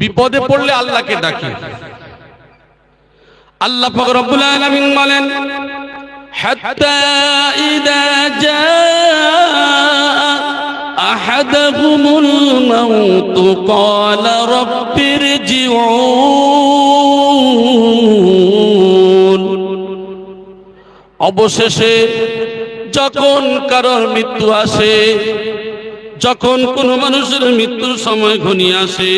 বিপদে পড়লে আল্লাহকে ডাকে। আল্লাহ আলামিন বলেন অবশেষে যখন কারোর মৃত্যু আসে, যখন কোনো মানুষের মৃত্যুর সময় ঘনিয়ে আসে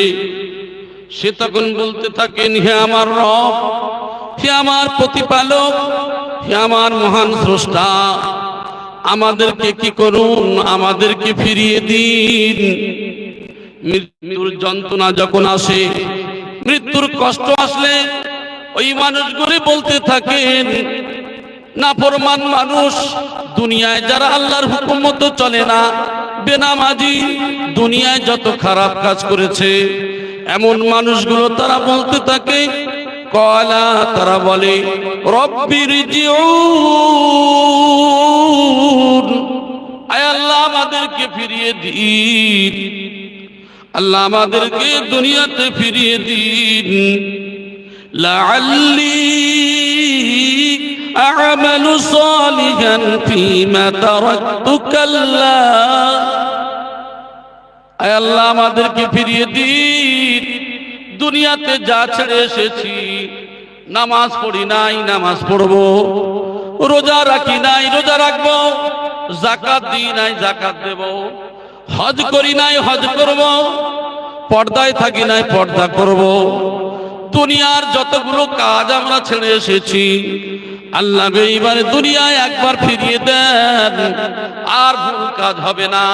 সে তখন বলতে থাকেন, হে আমার রব, হে আমার প্রতিপালক, হে আমার মহান স্রষ্টা, আমাদেরকে কি করুন? আমাদেরকে ফিরিয়ে দিন। মৃত্যুর যন্ত্রণা যখন আসে, মৃত্যুর কষ্ট আসলে ওই মানুষগুলি বলতে থাকেন, নাফরমান মানুষ, দুনিয়ায় যারা আল্লাহর হুকুম মতো চলে না, বেনামাজি, দুনিয়ায় যত খারাপ কাজ করেছে এমন মানুষগুলো তারা বলতে থাকে কলা তারা বলে রব্বির জিউন আয় আল্লাহ আমাদেরকে ফিরিয়ে দিন আল্লাহ আমাদেরকে দুনিয়াতে ফিরিয়ে দিন لعلي أعمل صالحا فيما تركت كلا আয় আল্লাহ আমাদেরকে ফিরিয়ে দিন দুনিয়াতে যা ছেড়ে এসেছি, নামাজ পড়ি নাই, নামাজ পড়ব। রোজা রাখি নাই, রোজা রাখব। জাকাত দিই নাই জাকাত দেব। হজ করি নাই, হজ করব। পর্দায় থাকি নাই, পর্দা করব। দুনিয়ার যতগুলো কাজ আমরা ছেড়ে এসেছি, আল্লাহ এইবারে দুনিয়ায় একবার ফিরিয়ে দেন। আর ভুল কাজ হবে না।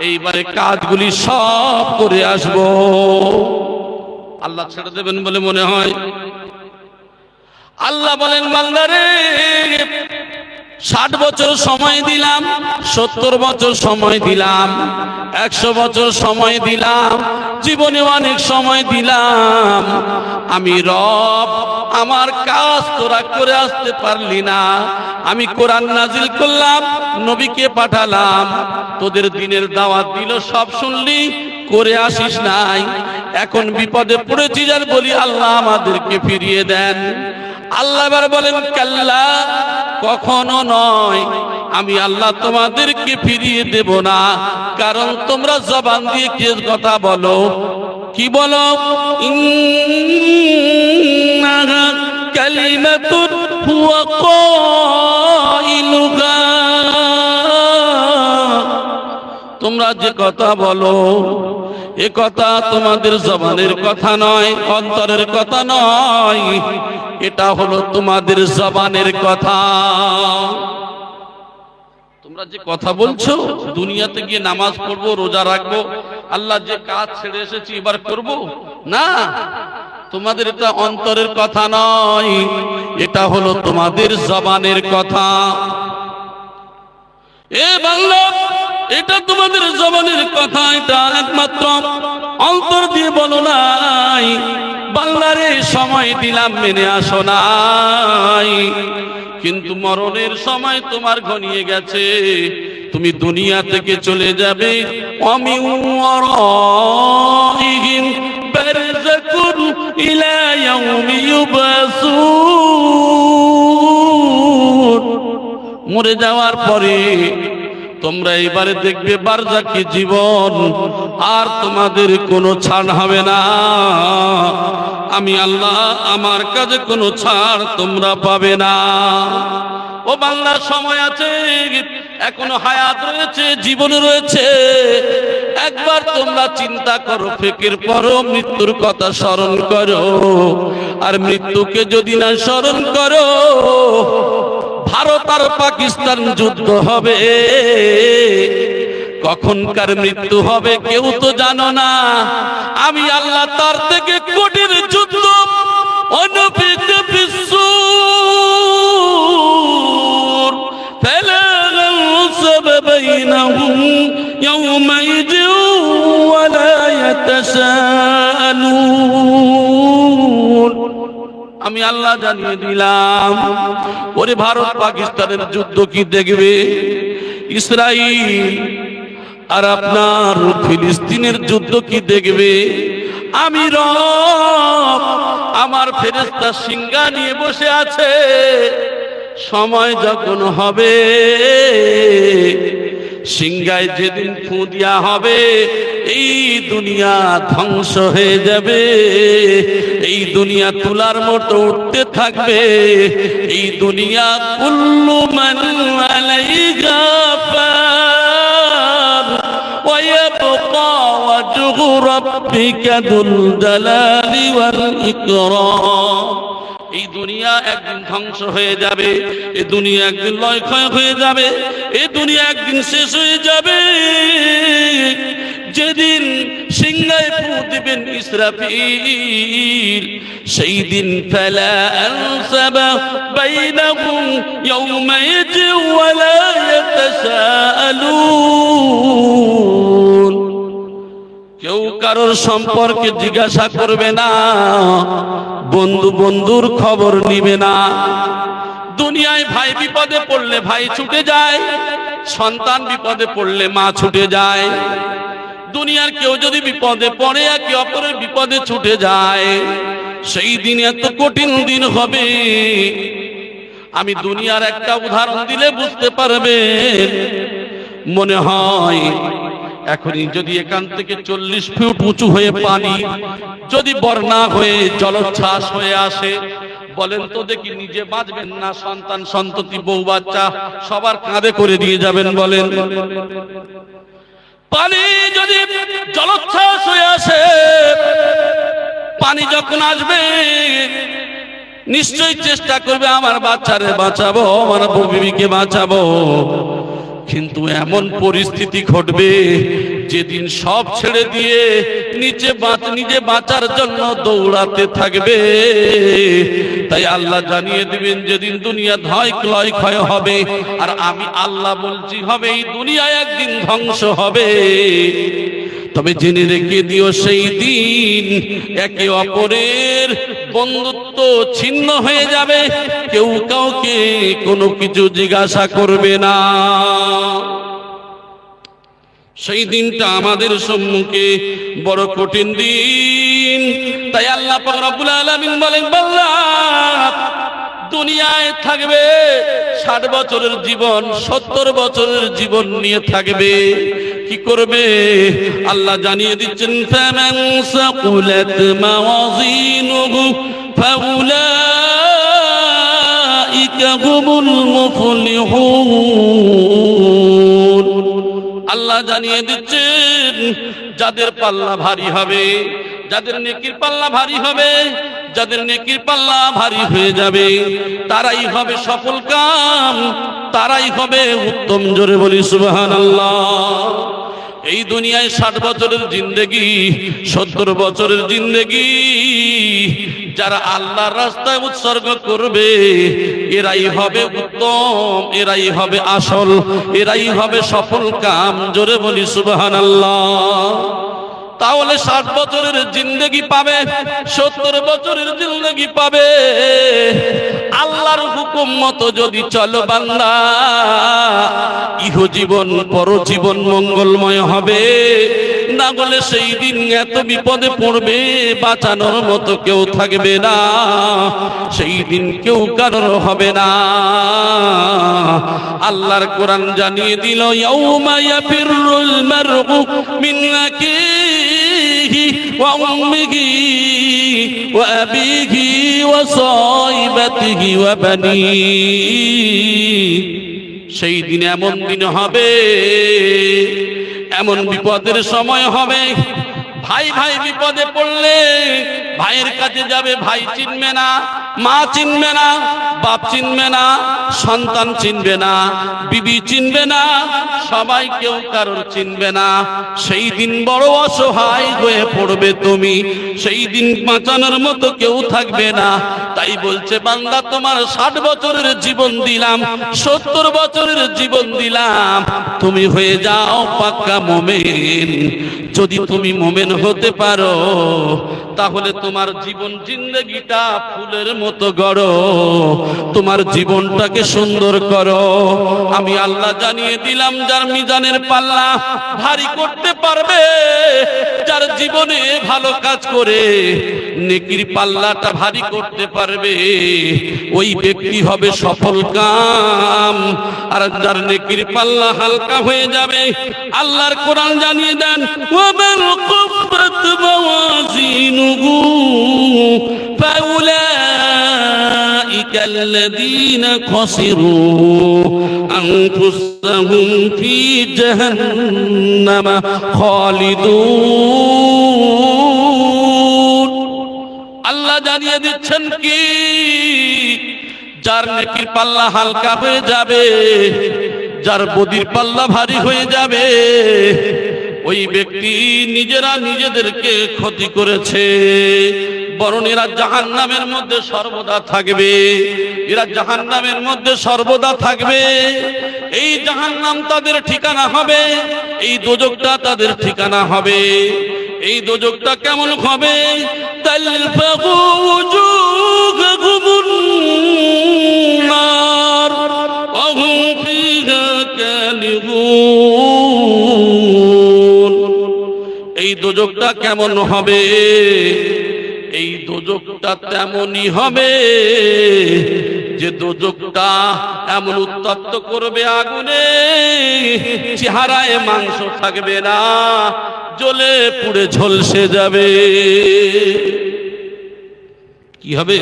এইবারে কাজগুলি সব করে আসব। আল্লাহ ছেড়ে দেবেন বলে মনে হয়। আল্লাহ বলেন, বান্দারে, ষাট বছর সময় দিলাম, সত্তর বছর সময় দিলাম। একশো বছর সময় দিলাম, জীবনে অনেক সময় দিলাম। আমি রব, আমার কাজ তোরা করে আসতে পারলি না। আমি কোরআন নাজিল করলাম, নবীকে পাঠালাম। তোদের দিনের দাওয়াত দিল, সব শুনলি, করে আসিস নাই। এখন বিপদে পড়েছিস আর বলি, আল্লাহ আমাদেরকে ফিরিয়ে দেন। আল্লাহ বলেন, কাল্লা, কখনো নয়। আমি আল্লাহ তোমাদেরকে ফিরিয়ে দেব না। কারণ তোমরা জবান দিয়ে কে কথা বলো? কি বলো? তোমরা যে কথা বলো এ কথা তোমাদের জবানের কথা নয়, অন্তরের কথা নয়। এটা হলো তোমাদের জবানের কথা। তোমরা যে কথা বলছো, দুনিয়াতে গিয়ে নামাজ পড়ব, রোজা রাখব, আল্লাহ যে কাজ ছেড়ে এসেছি, এবার করব? না, তোমাদের এটা অন্তরের কথা নয়, এটা হলো তোমাদের জবানের কথা। এ বাংলা এটা তোমাদের জবানের কথা, এটা একমাত্র। অন্তর দিয়ে বলো নাই, বাংলারে সময় দিলাম মেনে আসো নাই। কিন্তু মরণের সময় তোমার ঘনিয়ে গেছে, তুমি দুনিয়া থেকে চলে যাবে। ইউবাসুন। মরে যাওয়ার পরে তোমরা এবারে দেখবে বারজাকি জীবন আর তোমাদের কোনো ছাড় হবে না। আমি আল্লাহ আমার কাছে কোনো ছাড় তোমরা পাবে না। ও বাংলার সময় আছে, এখনও হায়াত রয়েছে, জীবন রয়েছে। একবার তোমরা চিন্তা করো, ফেকের পরও মৃত্যুর কথা স্মরণ করো। আর মৃত্যুকে যদি না স্মরণ করো ভারত আর পাকিস্তান যুদ্ধ হবে কখনকার মৃত্যু হবে কেউ তো জানো না আমি আল্লাহ তার থেকে কোটির যুদ্ধ অনুপিত বিশ্ব بينهم يومئذ ولا يتساءلون আমি আল্লাহ জানিয়ে দিলাম। ওরে ভারত পাকিস্তানের যুদ্ধ কি দেখবে? ইসরায়েল আর আপনার ফিলিস্তিনের যুদ্ধ কি দেখবে? আমি আমার ফেরেস্তা সিঙ্গা নিয়ে বসে আছে। সময় যখন হবে সিংগায় যেদিন ফু হবে, এই দুনিয়া ধ্বংস হয়ে যাবে। এই দুনিয়া তুলার মতো উঠতে থাকবে এই দুনিয়া কুল্লু মান আলাইহা ফান ويبقى وجه ربك ذو الجلال والإكرام এই দুনিয়া একদিন ধ্বংস হয়ে যাবে এই দুনিয়া একদিন লয় ক্ষয় হয়ে যাবে এই দুনিয়া একদিন শেষ হয়ে যাবে যেদিন সিংহায় ফু দিবেন ইসরাফিল। সেই দিন ফেলা আনসাবা বাইনাহুম ইয়াউমাইজ ওয়ালা ইয়াতাসাআলুন। কেউ কারোর সম্পর্কে জিজ্ঞাসা করবে না, বন্ধু বন্ধুর খবর নিবে না। দুনিয়ায় ভাই বিপদে পড়লে ভাই ছুটে যায়, সন্তান বিপদে পড়লে মা ছুটে যায়। দুনিয়ার কেউ যদি বিপদে পড়ে, একে অপরের বিপদে ছুটে যায়। সেই দিন এত কঠিন দিন হবে। আমি দুনিয়ার একটা উদাহরণ দিলে বুঝতে পারবেন মনে হয়, এখনই যদি এখান থেকে চল্লিশ ফুট উঁচু হয়ে পানি যদি বর্ণা হয়ে, জলোচ্ছ্বাস হয়ে আসে, বলেন তো দেখি নিজে বাঁচবেন না সন্তান, সন্ততি, বউ, বাচ্চা, সবার কাঁধে করে দিয়ে যাবেন বলেন। পানি যদি জলোচ্ছ্বাস হয়ে আসে, পানি যখন আসবে, নিশ্চয়ই চেষ্টা করবে আমার বাচ্চারে বাঁচাবো, আমার বিবিকে বাঁচাবো। কিন্তু এমন পরিস্থিতি ঘটবে যেদিন সব ছেড়ে দিয়ে নিচে বাঁচ, নিজে বাঁচার জন্য দৌড়াতে থাকবে। তাই আল্লাহ জানিয়ে দিবেন, যেদিন দুনিয়া ধয় ক্লয় ক্ষয় হবে, আর আমি আল্লাহ বলছি, হবে, এই দুনিয়ায় একদিন ধ্বংস হবে। তবে জেনে রেখে দিও, সেই দিন একে অপরের বন্ধুত্ব ছিন্ন হয়ে যাবে। কেউ কাউকে কোনো কিছু জিজ্ঞাসা করবে না। সেই দিনটা আমাদের সম্মুখে বড় কঠিন দিন। তাই আল্লাহ রব্বুল আলামিন বলেন দুনিয়ায় থাকবে, ষাট বছরের জীবন, সত্তর বছরের জীবন নিয়ে থাকবে। কি করবে? আল্লাহ জানিয়ে দিচ্ছেন, ফামান আল্লাহ জানিয়ে দিচ্ছে, যাদের পাল্লা ভারী হবে, যাদের নেকির পাল্লা ভারী হবে, যাদের নেকির পাল্লা ভারী হয়ে যাবে, তারাই হবে সফল কাম, তারাই হবে উত্তম জোরে বলি সুবাহান এই দুনিয়ায় ষাট বছরের জিন্দেগি, সত্তর বছরের জিন্দেগি। যারা আল্লাহর রাস্তায় উৎসর্গ করবে, এরাই হবে উত্তম, এরাই হবে আসল, এরাই হবে সফল কাম। জোরে বলি সুবাহান তাহলে ষাট বছরের জিন্দগি পাবে, সত্তর বছরের জিন্দগি পাবে। আল্লাহর হুকুম মতো যদি চলো বান্দা, ইহ জীবন পর জীবন মঙ্গলময় হবে। না বলে সেই দিন এত বিপদে পড়বে, বাঁচানোর মতো কেউ থাকবে না। সেই দিন কেউ কারোর হবে না। আল্লাহর কোরআন জানিয়ে দিল, ইয়াউমা ইয়াফিরুল মারউ মিন আকিহি আবিহি ওয়া সাইবাতিহি ওয়া বানিহি সেই দিন এমন দিন হবে, এমন বিপদের সময় হবে। ভাই ভাই বিপদে পড়লে ভাইয়ের কাছে যাবে, ভাই চিনবে না, মা চিনবে না। বাপ চিনবে না, সন্তান চিনবে না, বিবি চিনবে না, সবাই কেউ কারোর চিনবে না। সেই দিন বড় অসহায় হয়ে পড়বে তুমি, সেই দিন বাঁচানোর মতো কেউ থাকবে না। তাই বলছে, বান্দা, তোমার ষাট বছরের জীবন দিলাম, সত্তর বছরের জীবন দিলাম। তুমি হয়ে যাও পাক্কা মোমেন যদি তুমি মোমেন হতে পারো, তাহলে তোমার জীবন জিন্দগিটা ফুলের মতো গড়ো। তোমার জীবনটাকে সুন্দর করো। আমি আল্লাহ জানিয়ে দিলাম, যার মিজানের পাল্লা ভারী করতে পারবে, যার জীবনে ভালো কাজ করে নেকির পাল্লাটা ভারী করতে পারবে, ওই ব্যক্তি হবে সফল কাম। আর যার নেকির পাল্লা হালকা হয়ে যাবে, আল্লাহর কোরআন জানিয়ে দেন ওয়ামান কুফরাত মাওয়াজিনুহু فأولئك الذين خسروا أنفسهم في جهنم خالدون আল্লাহ জানিয়ে দিচ্ছেন কি যার নেকির পাল্লা হালকা হয়ে যাবে যার বদির পাল্লা ভারী হয়ে যাবে ওই ব্যক্তি নিজেরা নিজেদেরকে ক্ষতি করেছে। বরং এরা জাহান নামের মধ্যে সর্বদা থাকবে। এরা জাহান নামের মধ্যে সর্বদা থাকবে। এই জাহান নাম তাদের ঠিকানা হবে, এই দোজকটা তাদের ঠিকানা হবে। এই দোজকটা কেমন হবে? তালফাহু দোজকটা কেমন হবে? এই দোজকটা তেমনই হবে যে দোজকটা এমন উত্তপ্ত করবে আগুনে, চেহারায় মাংস থাকবে না, জ্বলে পুড়ে ঝলসে যাবে। কি হবে?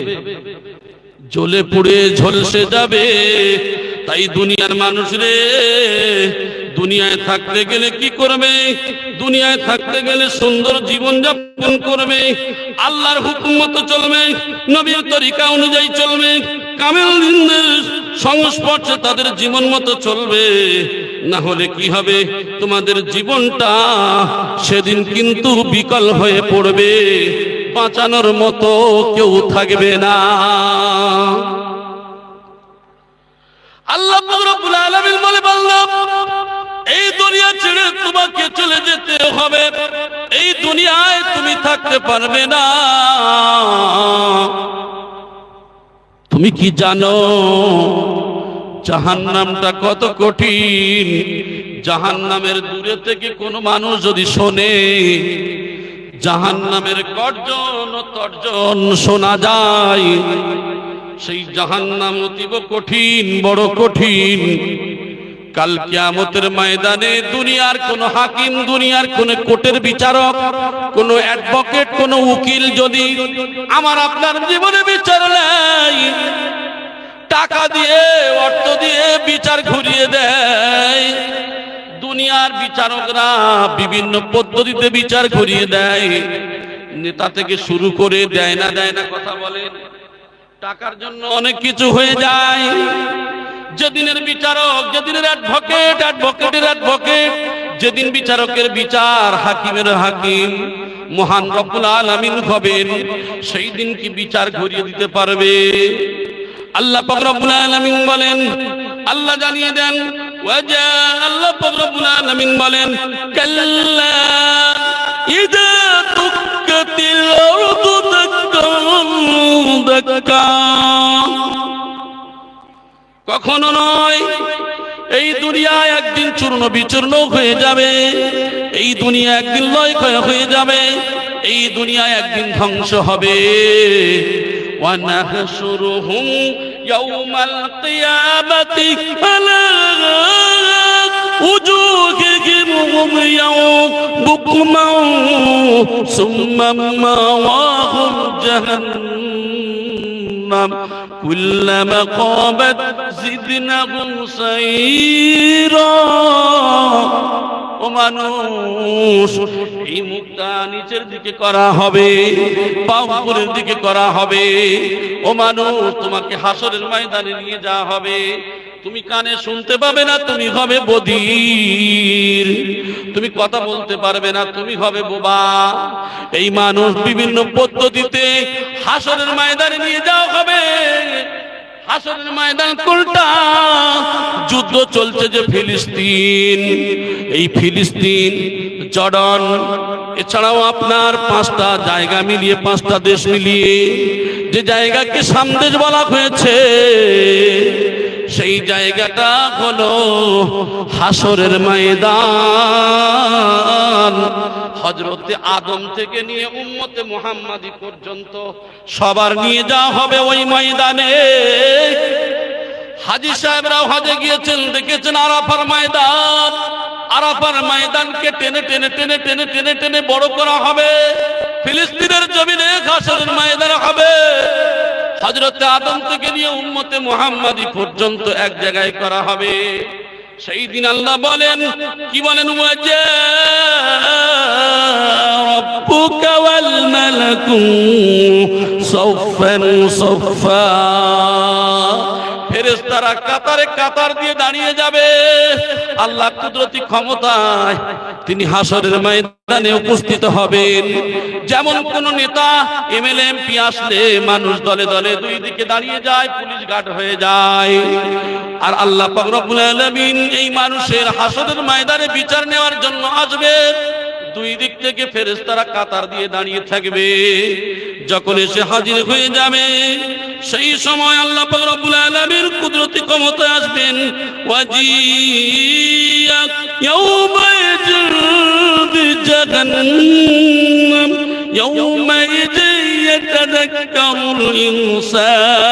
জ্বলে পুড়ে ঝলসে যাবে। তাই দুনিয়ার মানুষ রে দুনিয়ায় থাকতে গেলে কি করবে? দুনিয়ায় থাকতে গেলে সুন্দর জীবন যাপন করবে। আল্লাহর হুকুম মতো চলবে, নবীর তরিকা অনুযায়ী চলবে। কামেল সংস্পর্শে তাদের জীবন মতো চলবে। না হলে কি হবে? তোমাদের জীবনটা সেদিন কিন্তু বিকল হয়ে পড়বে। বাঁচানোর মতো কেউ থাকবে না। আল্লাহ রব্বুল আলামিন বলে বললাম এই দুনিয়া ছেড়ে তোমাকে চলে যেতে হবে। এই দুনিয়ায় তুমি থাকতে পারবে না। তুমি কি জানো, জাহান্নামটা কত কঠিন? জাহান্নামের দূরে থেকে কোনো মানুষ যদি শোনে, জাহান্নামের গর্জন ও তর্জন শোনা যায়। সেই জাহান্নাম অতীব কঠিন, বড় কঠিন। কাল কিয়ামতের ময়দানে দুনিয়ার কোন হাকিম, দুনিয়ার কোন কোর্টের বিচারক, কোন অ্যাডভোকেট, কোন উকিল যদি আমার আপনার জীবনে বিচার নেয়, টাকা দিয়ে, অর্থ দিয়ে বিচার ঘুরিয়ে দেয়, দুনিয়ার বিচারকরা বিভিন্ন পদ্ধতিতে বিচার ঘুরিয়ে দেয়, নেতা থেকে শুরু করে দেয় না দেয় না কথা বলেন। টাকার জন্য অনেক কিছু হয়ে যায়। যেদিনের বিচারক, যেদিনের অ্যাডভোকেট অ্যাডভোকেটের অ্যাডভোকেট যেদিন বিচারকের বিচার হাকিমের হাকিম, মহান রব্বুল আলামিন হবেন, সেই দিন কি বিচার ঘুরিয়ে দিতে পারবে? আল্লাহ পাক রব্বুল আলামিন বলেন, আল্লাহ জানিয়ে দেন, ওয়াজা আল্লাহ পাক রব্বুল আলামিন বলেন, কাল্লা ইদা তুক্কাতিল আরদু কখনো নয় এই দুনিয়া একদিন চূর্ণ বিচূর্ণ হয়ে যাবে এই দুনিয়া একদিন লয় ক্ষয় হয়ে যাবে এই দুনিয়া একদিন ধ্বংস হবে ونحشرهم يوم القيامة على وجوههم عميا بكما ثم مأواهم جهنم كلما قامت زدناهم سيرا ও মানুষ এই মুখটা নিচের দিকে করা হবে পা উপরের দিকে করা হবে ও মানুষ তোমাকে হাসরের ময়দানে নিয়ে যাওয়া হবে তুমি কানে শুনতে পাবে না তুমি হবে বধির তুমি কথা বলতে পারবে না, তুমি হবে বোবা। এই মানুষ বিভিন্ন পদ্ধতিতে হাসরের ময়দানে নিয়ে যাওয়া হবে। হাসরের ময়দান কোনটা? যুদ্ধ চলছে যে ফিলিস্তিন। এই ফিলিস্তিন, জর্ডন, এছাড়াও আপনার পাঁচটা জায়গা মিলিয়ে, পাঁচটা দেশ মিলিয়ে, যে জায়গাকে সামদেশ বলা হয়েছে সেই জায়গাটা হলো হাসরের ময়দান। হজরতে আদম থেকে নিয়ে উম্মতে মোহাম্মদী পর্যন্ত সবার নিয়ে যাওয়া হবে ওই ময়দানে। হাজি সাহেবরাও হজে গিয়েছেন, দেখেছেন আরাফার ময়দান। আরাফার ময়দানকে টেনে টেনে টেনে টেনে টেনে টেনে বড় করা হবে। ফিলিস্তিনের জমিনে ঘাসের ময়দান হবে। হজরতে আদম থেকে নিয়ে উম্মতে মোহাম্মদি পর্যন্ত এক জায়গায় করা হবে। সেই দিন আল্লাহ বলেন, কি বলেন ওয়াজা ফেরেশতারা কাতারে কাতার দিয়ে দাঁড়িয়ে যাবে। আল্লাহ কুদরতি ক্ষমতায় তিনি হাসরের ময়দানে উপস্থিত হবেন। যেমন কোন নেতা এমএলএ এমপি আসলে মানুষ দলে দলে দুই দিকে দাঁড়িয়ে যায়, পুলিশ গার্ড হয়ে যায়। আর আল্লাহ পাক রব্বুল আলামিন এই মানুষের হাসরের ময়দানে বিচার নেওয়ার জন্য আসবে। দুই দিক থেকে ফেরেশতারা কাতার দিয়ে দাঁড়িয়ে থাকবে যখন এসে হাজির হয়ে যাবে সেই সময় আল্লাহ পাক রব্বুল আলামিন কুদরতি ক্ষমতায় আসবেন ওয়াজিয়া ইয়াউমা ইয়াজুদি জাহান্নাম ইয়াউমা يتذكر الإنسان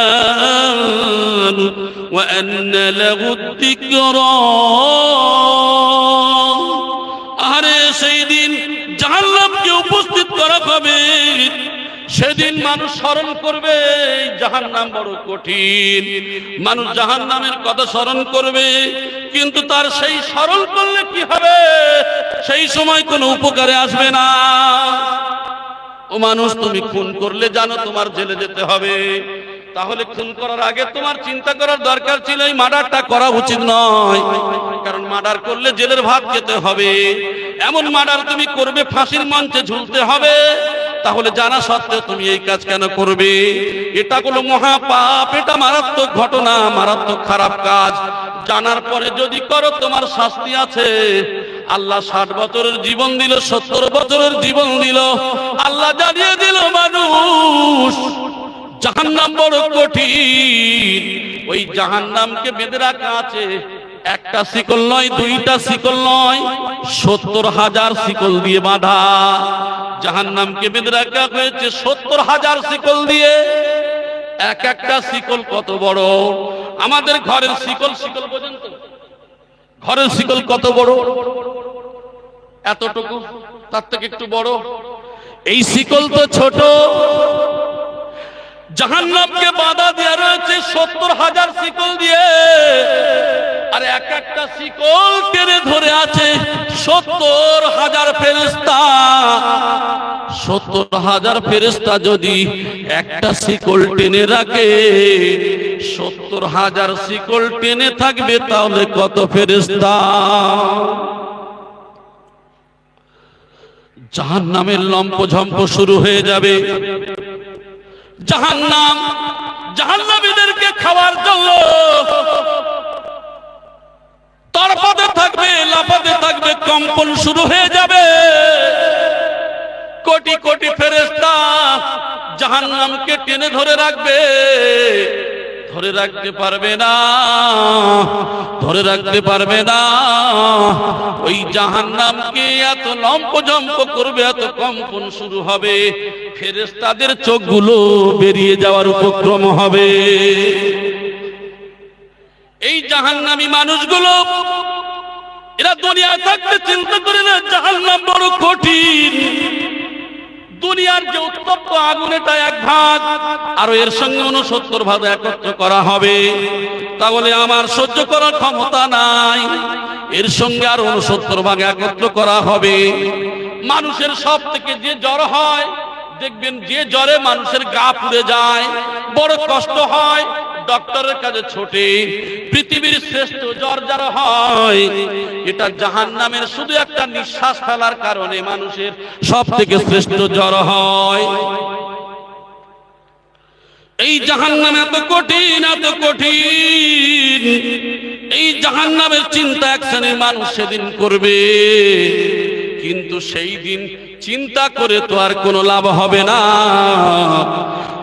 وأن له الذكرى আরে সেই হবে। সেদিন মানুষ স্মরণ করবে জাহান নাম বড় কঠিন। মানুষ জাহান নামের কথা স্মরণ করবে, কিন্তু তার সেই স্মরণ করলে কি হবে? সেই সময় কোনো উপকারে আসবে না। ও মানুষ, তুমি খুন করলে জানো তোমার জেলে যেতে হবে। তাহলে খুন করার আগে তোমার চিন্তা করার দরকার ছিল এই মার্ডারটা করা উচিত নয়। কারণ মার্ডার করলে জেলের ভাত খেতে হবে। এমন মার্ডার তুমি করবে, ফাঁসির মঞ্চে ঝুলতে হবে। তাহলে জানা সত্ত্বেও তুমি এই কাজ কেন করবে? এটা হলো মহাপাপ, এটা মারাত্মক ঘটনা, মারাত্মক খারাপ কাজ। জানার পরে যদি করো, তোমার শাস্তি আছে। আল্লাহ ষাট বছরের জীবন দিল, সত্তর বছরের জীবন দিল। আল্লাহ জানিয়ে দিল, মানুষ জাহান্নাম বড় কঠিন। ওই জাহান্নামকে বেঁধে রাখা আছে। একটা শিকল নয়, দুইটা শিকল নয়, সত্তর হাজার শিকল দিয়ে বাঁধা। জাহান্নামকে বেঁধে রাখা হয়েছে সত্তর হাজার শিকল দিয়ে। এক একটা শিকল কত বড়? আমাদের ঘরের শিকল শিকল পর্যন্ত ঘরের শিকল কত বড়? এতটুকু, তার থেকে একটু বড়। এই শিকল তো ছোট। জাহান্নামকে বাধা দেওয়া রয়েছে সত্তর হাজার শিকল দিয়ে। আর এক একটা শিকল টেনে ধরে আছে সত্তর হাজার ফেরিস্তা সত্তর হাজার ফেরিস্তা যদি একটা শিকল টেনে রাখে, সত্তর হাজার শিকল টেনে থাকবে তাহলে কত ফেরিস্তা জাহান নামের লম্প ঝম্প শুরু হয়ে যাবে। জাহান্নাম। জাহান্নামীদেরকে খাওয়ার জন্য তরপাতে থাকবে, লাফাতে থাকবে, কম্পন শুরু হয়ে যাবে। কোটি কোটি ফেরেস্তা জাহান্নামকে টেনে ধরে রাখবে। ধরে রাখতে পারবে না, ধরে রাখতে পারবে না। ওই জাহান্নামকে এত লম্প জম্প করবে, এত কম্পন শুরু হবে ফেরেস্তাদের চোখগুলো বেরিয়ে যাওয়ার উপক্রম হবে। এই জাহান্নামী মানুষগুলো, এরা দুনিয়ায় থাকতে চিন্তা করে না, জাহান্নাম বড় কঠিন। দুনিয়ার যে উত্তপ্ত আগুন এটা এক ভাগ আর এর সঙ্গে উনসত্তর ভাগ একত্র করা হবে। তাহলে আমার সহ্য করার ক্ষমতা নাই। এর সঙ্গে আর উনসত্তর ভাগ একত্র করা হবে। মানুষের সব থেকে যে জ্বর হয়, দেখবেন যে জ্বরে মানুষের গা পুড়ে যায়, বড় কষ্ট হয় ডক্টরের কাছে ছোটে, পৃথিবীর শ্রেষ্ঠ জ্বর যারা হয়, এটা জাহান নামের শুধু একটা নিঃশ্বাস ফেলার কারণে মানুষের সব থেকে শ্রেষ্ঠ জ্বর হয়। এই জাহান নাম এত কঠিন এত কঠিন। এই জাহান নামের চিন্তা এক শ্রেণির মানুষ সেদিন করবে। কিন্তু সেই দিন চিন্তা করে তো আর কোনো লাভ হবে না।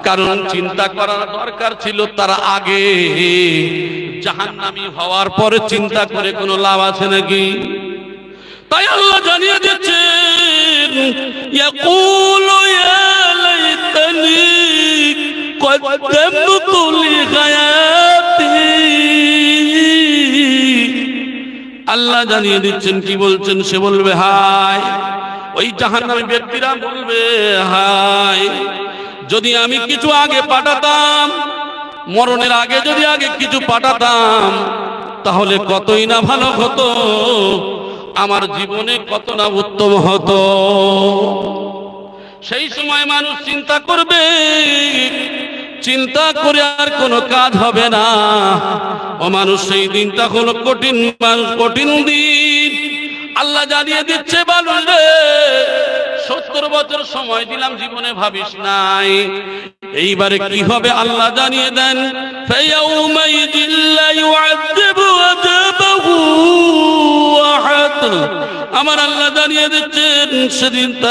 কারণ চিন্তা করার দরকার ছিল তার আগে। জাহান্নামি হওয়ার পরে চিন্তা করে কোনো লাভ আছে নাকি? তাই আল্লাহ জানিয়ে দিচ্ছে আল্লাহ জানিয়ে দিচ্ছেন, কি বলছেন সে বলবে, হায়। ওই জাহান্নামী ব্যক্তিরা বলবে, হায়। যদি আমি কিছু আগে পাঠাতাম, মরণের আগে যদি আগে কিছু পাঠাতাম, তাহলে কতই না ভালো হতো? আমার জীবনে কত না উত্তম হতো? সেই সময় মানুষ চিন্তা করবে, চিন্তা করে আর কোনো কাজ হবে না। ও মানুষ, সেই দিনটা হলো কঠিন, মানুষ কঠিন দিন। আল্লাহ জানিয়ে দিচ্ছে মানুষ রে। সত্তর বছর সময় দিলাম, জীবনে ভাবিস নাই। এইবারে কি হবে আল্লাহ জানিয়ে দেন? আমার আল্লাহ জানিয়ে দিচ্ছেন, সেদিন তারা